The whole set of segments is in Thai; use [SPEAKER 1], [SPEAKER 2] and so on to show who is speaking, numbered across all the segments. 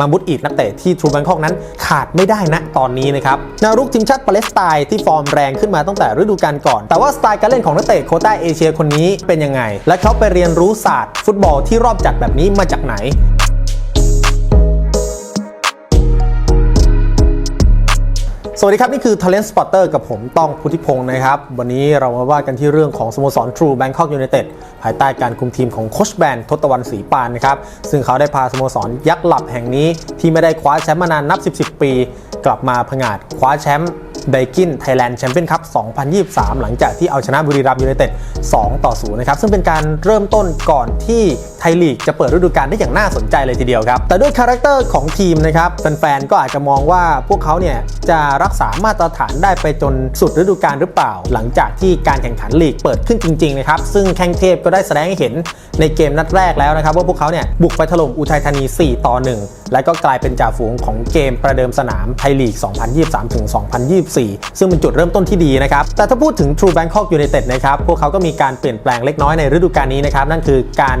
[SPEAKER 1] มามุดอีดนักเตะที่ทรูแบงคอกนั้นขาดไม่ได้นะตอนนี้นะครับนารุกทีมชาติปาเลสไตน์ที่ฟอร์มแรงขึ้นมาตั้งแต่ฤดูกาลก่อน แต่ว่าสไตล์การเล่นของนักเตะโคต้าเอเชียคนนี้เป็นยังไง และเขาไปเรียนรู้ศาสตร์ ฟุตบอลที่รอบจัดแบบนี้มาจากไหน สวัสดีครับ นี่คือ Talent Spotter กับผมต้องพุทธิพงศ์นะครับ วันนี้เรามาว่ากันที่เรื่องของสโมสร True Bangkok United ภายใต้การคุมทีมของโคชแบนทศวรรณศรีปานนะครับ ซึ่งเขาได้พาสโมสรยักษ์หลับแห่งนี้ที่ไม่ได้คว้าแชมป์มานานนับ 10 ปี กลับมาผงาดคว้าแชมป์ เบกินไทยแลนด์แชมเปี้ยนคัพ 2023 หลังจากที่เอาชนะบุรีรัมย์ยูไนเต็ด 2 ต่อ 0 นะครับ ซึ่งเป็นการเริ่มต้นก่อนที่ไทยลีกจะเปิดฤดูกาลได้อย่างน่าสนใจเลยทีเดียวครับ แต่ด้วยคาแรคเตอร์ของทีมนะครับ แฟนๆ ก็อาจจะมองว่าพวกเขาเนี่ยจะรักษามาตรฐานได้ไปจนสุดฤดูกาลหรือเปล่า หลังจากที่การแข่งขันลีกเปิดขึ้นจริงๆนะครับ ซึ่งแข้งเทพก็ได้แสดงให้เห็นในเกมนัดแรกแล้วนะครับว่าพวกเขาเนี่ยบุกไปถล่มอุทัยธานี 4 ต่อ 1 และก็กลายเป็นจ่าฝูงของเกมประเดิมสนามไทยลีก 2023 ถึง 2024 ซึ่งเป็นจุดเริ่มต้นที่ดีนะครับ แต่ถ้าพูดถึง True Bangkok United นะครับ พวกเขาก็มีการเปลี่ยนแปลงเล็กน้อยในฤดูกาลนี้นะครับ นั่นคือการ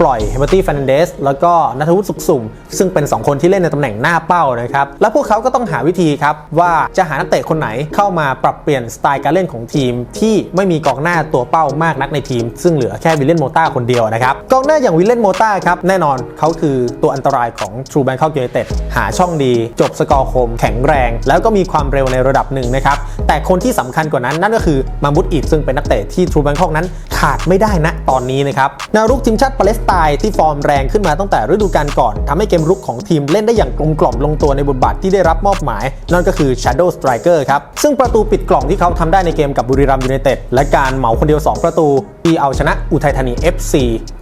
[SPEAKER 1] ปล่อยเฮเบอร์ตี้ฟ r นเดสแล้วก็นัทวุฒิสุขสุ่ม ซึ่งเป็น 2 คนที่เล่นในตำแหน่งหน้าเป้านะครับ และพวกเขาก็ต้องหาวิธีครับ ว่าจะหานักเตะคนไหนเข้ามาปรับเปลี่ยนสไตล์การเล่นของทีม ที่ไม่มีกองหน้าตัวเป้ามากนักในทีม ซึ่งเหลือแค่วิลเลนโมต้าคนเดียวนะครับกองหน้าอย่างวิลเลนโมต้าครับแน่นอนเขาคือตัวอันตรายของ True Bangkok United หาช่องดี จบสกอร์คม แข็งแรง แล้วก็มีความเร็วในระดับหนึ่งนะครับแต่คนที่สำคัญกว่านั้นนั่นก็คือมามุดอีดซึ่งเป็นนักเตะที่ True Bangkok นั้นขาดไม่ได้นะตอนนี้นะครับนารุกทีมชาติปาเลสไตน์ที่ฟอร์มแรงขึ้นมาตั้งแต่ฤดูกาลก่อนทำให้เกมรุกของทีมเล่นได้อย่างกลมกล่อมลงตัวในบทบาทที่ได้รับมอบหมาย นั่นก็คือ Shadow Striker ครับ ซึ่งประตูปิดกล่องที่เขาทำได้ในเกมกับบุรีรัมย์ยูไนเต็ดและการเหมาคนเดียว 2 ประตูที่เอาชนะอุทัยธานี FC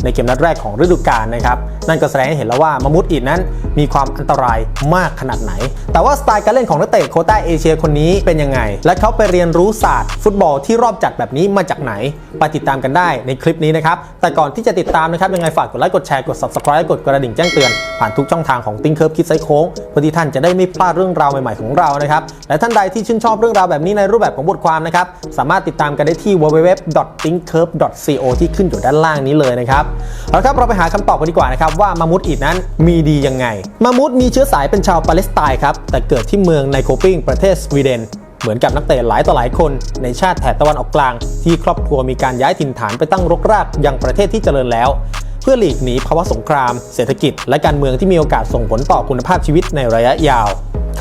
[SPEAKER 1] ในเกมนัดแรกของฤดูกาลนะครับ นั่นก็แสดงให้เห็นแล้วว่ามามุดอีดนั้นมีความอันตรายมากขนาดไหน แต่ว่าสไตล์การเล่นของนักเตะโคต้าเอเชียคนนี้เป็นยังไง และเขาไปเรียนรู้ศาสตร์ฟุตบอลที่รอบจัดแบบนี้มาจากไหน ไปติดตามกันได้ในคลิปนี้นะครับ แต่ก่อนที่จะติดตามนะครับยังไงฝากกดไลค์กดแชร์กด subscribe กดกระดิ่งแจ้งเตือนผ่านทุกช่องทางของติ้งเคิร์ฟคิดไซโค้งเพื่อที่ท่านจะได้ไม่พลาดเรื่องราวใหม่ๆของเรานะครับและท่านใดที่ชื่นชอบเรื่องราวแบบนี้ในรูปแบบของบทความนะครับสามารถติดตามกันได้ที่ co ที่ขึ้นอยู่ด้านล่างนี้เลยนะครับเอาละครับเราไปหาคำตอบกันดีกว่านะครับว่ามามุดอีดนั้นมีดียังไง มามุดมีเชื้อสายเป็นชาวปาเลสไตน์ครับแต่เกิดที่เมืองไนโคปิงประเทศสวีเดนเหมือนกับนักเตะหลายต่อหลายคนในชาติแถบตะวันออกกลาง ที่ครอบครัวมีการย้ายถิ่นฐานไปตั้งรกรากยังประเทศที่เจริญแล้ว เพื่อหลีกหนีภาวะสงคราม เศรษฐกิจ และการเมืองที่มีโอกาสส่งผลต่อคุณภาพชีวิตในระยะยาว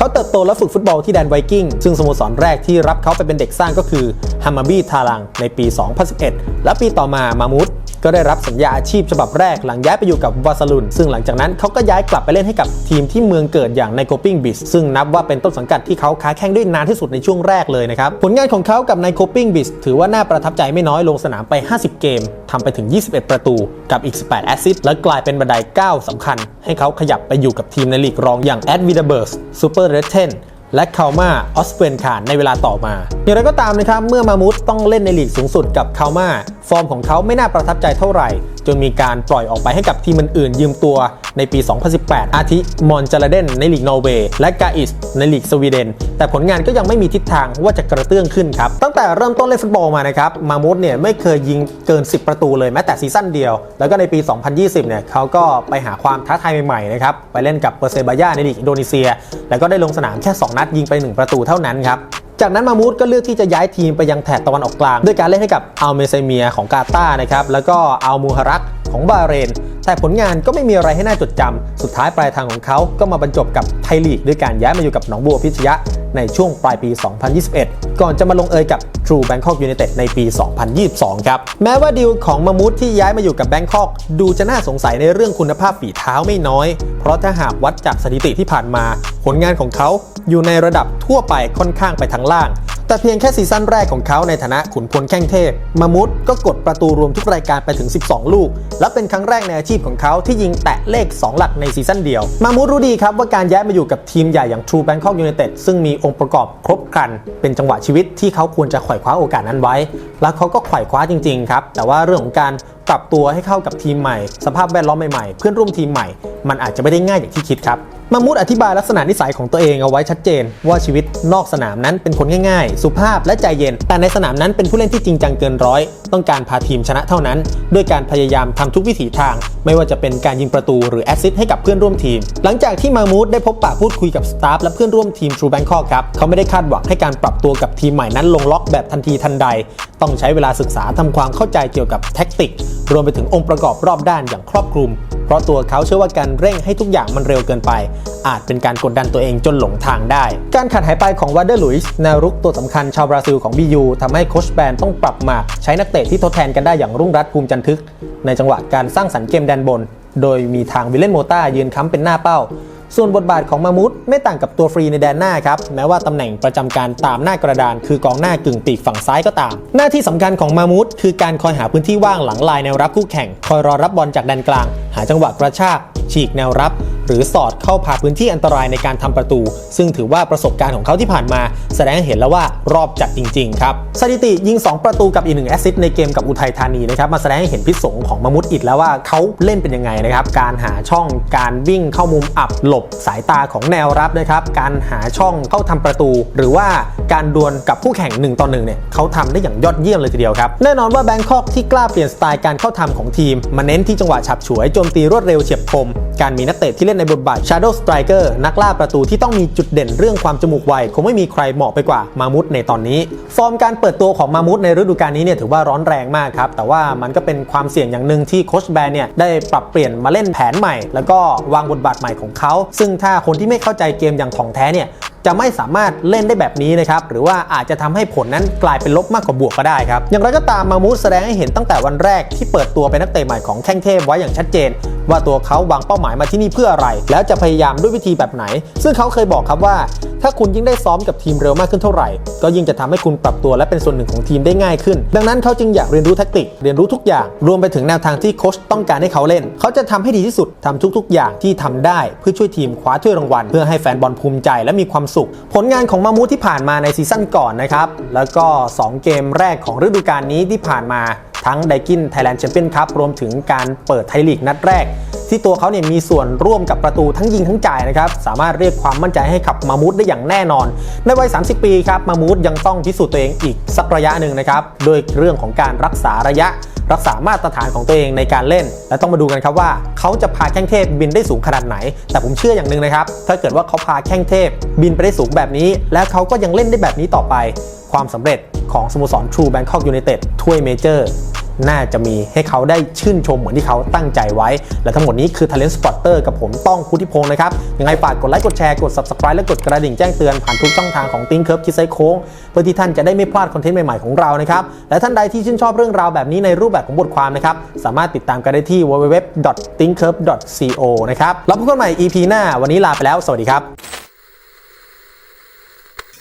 [SPEAKER 1] เขาเติบโตและฝึกฟุตบอลที่แดนไวกิ้ง ซึ่งสโมสรแรกที่รับเขาไปเป็นเด็กสร้างก็คือฮัมมาบีทารังในปี 2011 และปีต่อมามามูด ก็ได้รับสัญญาอาชีพฉบับแรกหลังย้ายไปอยู่กับวาซาลุนซึ่งหลังจากนั้นเขาก็ย้ายกลับไปเล่นให้กับทีมที่เมืองเกิดอย่างไนโคปิงบิสซึ่งนับว่าเป็นต้นสังกัดที่เขาค้าแข่งด้วยนานที่สุดในช่วงแรกเลยนะครับ ผลงานของเขากับไนโคปิงบิสถือว่าน่าประทับใจไม่น้อยลงสนามไป 50 เกมทำไปถึง 21 ประตูกับอีก 18 แอสซิสต์และกลายเป็นบันไดก้าวสำคัญ ให้เขาขยับไปอยู่กับทีมในลีกรองอย่างแอดวิดเบิร์สซูเปอร์เรเทน และคาลมาออสเวนคานในเวลาต่อมา อย่างไรก็ตามนะครับ เมื่อมามุสต้องเล่นในลีกสูงสุดกับคาลมาฟอร์มของเขาไม่น่าประทับใจเท่าไหร่ จนมีการปล่อยออกไปให้กับทีมอื่นๆยืมตัวในปี 2018 อาทิมอนจาลาเดนในลีกนอร์เวย์และกาอิสในลีกสวีเดน แต่ผลงานก็ยังไม่มีทิศทางว่าจะกระเตื้องขึ้นครับ ตั้งแต่เริ่มต้นเล่นฟุตบอลมานะครับ มามุสเนี่ยไม่เคยยิงเกิน 10 ประตูเลยแม้แต่ซีซั่นเดียว แล้วก็ในปี 2020 เนี่ยเขาก็ไปหาความท้าทายใหม่ๆนะครับ ไปเล่นกับเปอร์เซบายาในลีกอินโดนีเซีย แล้วก็ได้ลงสนามแค่ 2 นัดยิงไป 1 ประตูเท่านั้นครับ จากนั้นมามูดก็เลือกที่จะย้ายทีมไปยังแถบตะวันออกกลาง ด้วยการเล่นให้กับอัลเมเซเมียของกาตาร์นะครับแล้วก็อัลมูฮารักของบาเรน แต่ผลงานก็ไม่มีอะไรให้น่าจดจำสุดท้ายปลายทางของเขาก็มาบรรจบกับไทยลีก ด้วยการย้ายมาอยู่กับหนองบัวพิชยะ ในช่วงปลายปี 2021 ก่อนจะมาลงเอยกับ True Bangkok United ในปี 2022 ครับ แม้ว่าดีลของมามูธที่ย้ายมาอยู่กับแบงคอกดูจะน่าสงสัยในเรื่องคุณภาพฝีเท้าไม่น้อย เพราะถ้าหากวัดจากสถิติที่ผ่านมา ผลงานของเขาอยู่ในระดับทั่วไปค่อนข้างไปทางล่าง แต่เพียงแค่ซีซั่นแรกของเขาในฐานะขุนพลแข้งเทพมามุดก็กดประตูรวมทุกรายการไปถึง 12 ลูก และเป็นครั้งแรกในอาชีพของเขาที่ยิงแตะเลข 2 หลักในซีซั่นเดียว มามุดรู้ดีครับว่าการย้ายมาอยู่กับทีมใหญ่อย่าง True Bangkok United ซึ่งมีองค์ประกอบครบครัน เป็นจังหวะชีวิตที่เขาควรจะไขว่คว้าโอกาสนั้นไว้ และเขาก็ไขว่คว้าจริงๆครับแต่ว่าเรื่องของการ ปรับตัวให้เข้ากับทีมใหม่ สภาพแวดล้อมใหม่ๆ เพื่อนร่วมทีมใหม่ มันอาจจะไม่ได้ง่ายอย่างที่คิดครับมามูดอธิบายลักษณะนิสัยของตัวเองเอาไว้ชัดเจน ว่าชีวิตนอกสนามนั้นเป็นคนง่ายๆ สุภาพและใจเย็น แต่ในสนามนั้นเป็นผู้เล่นที่จริงจังเกินร้อยต้องการพาทีมชนะเท่านั้น ด้วยการพยายามทำทุกวิถีทาง ไม่ว่าจะเป็นการยิงประตูหรือแอสซิสต์ให้กับเพื่อนร่วมทีม หลังจากที่มามูดได้พบปะพูดคุยกับสตาฟและเพื่อนร่วมทีมทรูแบงคอกครับเขาไม่ได้คาดหวังให้การปรับตัวกับทีมใหม่นั้นลงล็อกแบบทันทีทันใด ต้องใช้เวลาศึกษาทำความเข้าใจเกี่ยวกับแท็กติก รวมไปถึงองค์ประกอบรอบด้านอย่างครอบคลุม เพราะตัวเขาเชื่อว่าการเร่งให้ทุกอย่างมันเร็วเกินไป อาจเป็นการกดดันตัวเองจนหลงทางได้ การขาดหายไปของวาเดอร์ลุยส์แนวรุกตัวสำคัญชาวบราซิลของบียูทำให้โคชแบนต้องปรับมาใช้นักเตะที่ทดแทนกันได้อย่างรุ่งรัตภูมิจันทึก ในจังหวะการสร้างสรรค์เกมแดนบน โดยมีทางวิลเลนโมต้ายืนค้ำเป็นหน้าเป้า ส่วนบทบาทของมามุตไม่ต่างกับตัวฟรีในแดนหน้าครับ แม้ว่าตำแหน่งประจำการตามหน้ากระดาน คือกองหน้ากึ่งปีกฝั่งซ้ายก็ตาม หน้าที่สำคัญของมามุตคือการคอยหาพื้นที่ว่างหลังลายแนวรับคู่แข่ง คอยรอรับบอลจากแดนกลาง หาจังหวะกระชากฉีกแนวรับ หรือสอดเข้าผ่าพื้นที่อันตรายในการทำประตู ซึ่งถือว่าประสบการณ์ของเขาที่ผ่านมา แสดงให้เห็นแล้วว่ารอบจัดจริงๆครับสถิติยิง 2 ประตูกับอีกหนึ่งแอสซิสต์ในเกมกับอุทัยธานีนะครับมาแสดงให้เห็นพิษสงของมมุตอิดแล้วว่าเขาเล่นเป็นยังไงนะครับการหาช่องการวิ่งเข้ามุมอับหลบสายตาของแนวรับนะครับการหาช่องเข้าทำประตู หรือว่าการดวลกับคู่แข่ง1ต่อ1เนี่ยเขาทำได้อย่างยอดเยี่ยมเลยทีเดียวครับแน่นอนว่าแบงคอกที่กล้าเปลี่ยนสไตล์การเข้าทำของทีมมาเน้นที่จังหวะฉับฉวยโจมตีรวดเร็วเฉียบคมการมีนักเตะที่เล่นในบทบาท Shadow Striker นักล่าประตูที่ต้องมีจุดเด่นเรื่องความจมูกไวคงไม่มีใครเหมาะไปกว่ามามุตในตอนนี้ ฟอร์มการเปิดตัวของมามุตในฤดูกาลนี้เนี่ยถือว่าร้อนแรงมากครับแต่ว่ามันก็เป็นความเสี่ยงอย่างหนึ่งที่โคชแบนเนี่ยได้ปรับเปลี่ยนมาเล่นแผนใหม่ แล้วก็วางบทบาทใหม่ของเขา ซึ่งถ้าคนที่ไม่เข้าใจเกมอย่างของแท้เนี่ยจะไม่สามารถเล่นได้แบบนี้นะครับ หรือว่าอาจจะทำให้ผลนั้นกลายเป็นลบมากกว่าบวกก็ได้ครับ อย่างไรก็ตามมามูสแสดงให้เห็นตั้งแต่วันแรกที่เปิดตัวเป็นนักเตะใหม่ของแข้งเทพไว้อย่างชัดเจน ว่าตัวเขาวางเป้าหมายมาที่นี่เพื่ออะไรแล้วจะพยายามด้วยวิธีแบบไหน ซึ่งเขาเคยบอกครับว่า ถ้าคุณยิ่งได้ซ้อมกับทีมเร็วมากขึ้นเท่าไหร่ ก็ยิ่งจะทำให้คุณปรับตัวและเป็นส่วนหนึ่งของทีมได้ง่ายขึ้น ดังนั้นเขาจึงอยากเรียนรู้แทคติก เรียนรู้ทุกอย่าง รวมไปถึงแนวทางที่โค้ชต้องการให้เขาเล่น เขาจะทำให้ดีที่สุดทำทุก ๆ อย่างที่ทำได้เพื่อช่วยทีมคว้าถ้วยรางวัลเพื่อให้แฟนบอลภูมิใจและมีความสุข ผลงานของมามูที่ผ่านมาในซีซั่นก่อนนะครับแล้วก็ 2 เกมแรกของฤดูกาลนี้ที่ผ่านมา ทั้งไดกินไทยแลนด์แชมเปี้ยนคัพรวมถึงการเปิดไทยลีกนัดแรก ที่ตัวเขาเนี่ยมีส่วนร่วมกับประตูทั้งยิงทั้งจ่ายนะครับ สามารถเรียกความมั่นใจให้กับมามูดได้อย่างแน่นอน ในวัย 30 ปีครับมามูดยังต้องพิสูจน์ตัวเองอีกสักระยะหนึ่งนะครับโดยเรื่องของการรักษาระยะ รักษามาตรฐานของตัวเองในการเล่น และต้องมาดูกันครับว่า เขาจะพาแข้งเทพบินได้สูงขนาดไหน แต่ผมเชื่ออย่างหนึ่งนะครับ ถ้าเกิดว่าเขาพาแข้งเทพ บินไปได้สูงแบบนี้ แล้วเขาก็ยังเล่นได้แบบนี้ต่อไป ความสำเร็จของสโมสร True Bangkok United ถ้วยเมเจอร์ น่าจะมีให้เขาได้ชื่นชมเหมือนที่เขาตั้งใจไว้ และทั้งหมดนี้คือ Talent Spotter กับผมต้องพุทธิพงศ์นะครับ ยังไงฝากกดไลค์กดแชร์กด Subscribe และกดกระดิ่งแจ้งเตือนผ่านทุกช่องทางของ Think Curve คิดไซโค้งเพื่อที่ท่านจะได้ไม่พลาดคอนเทนต์ใหม่ๆของเรานะครับและท่านใดที่ชื่นชอบเรื่องราวแบบนี้ในรูปแบบของบทความนะครับสามารถติดตามกันได้ที่ www.thinkcurve.co นะครับแล้วพบกันใหม่ EP หน้าวันนี้ลาไปแล้ว สวัสดีครับ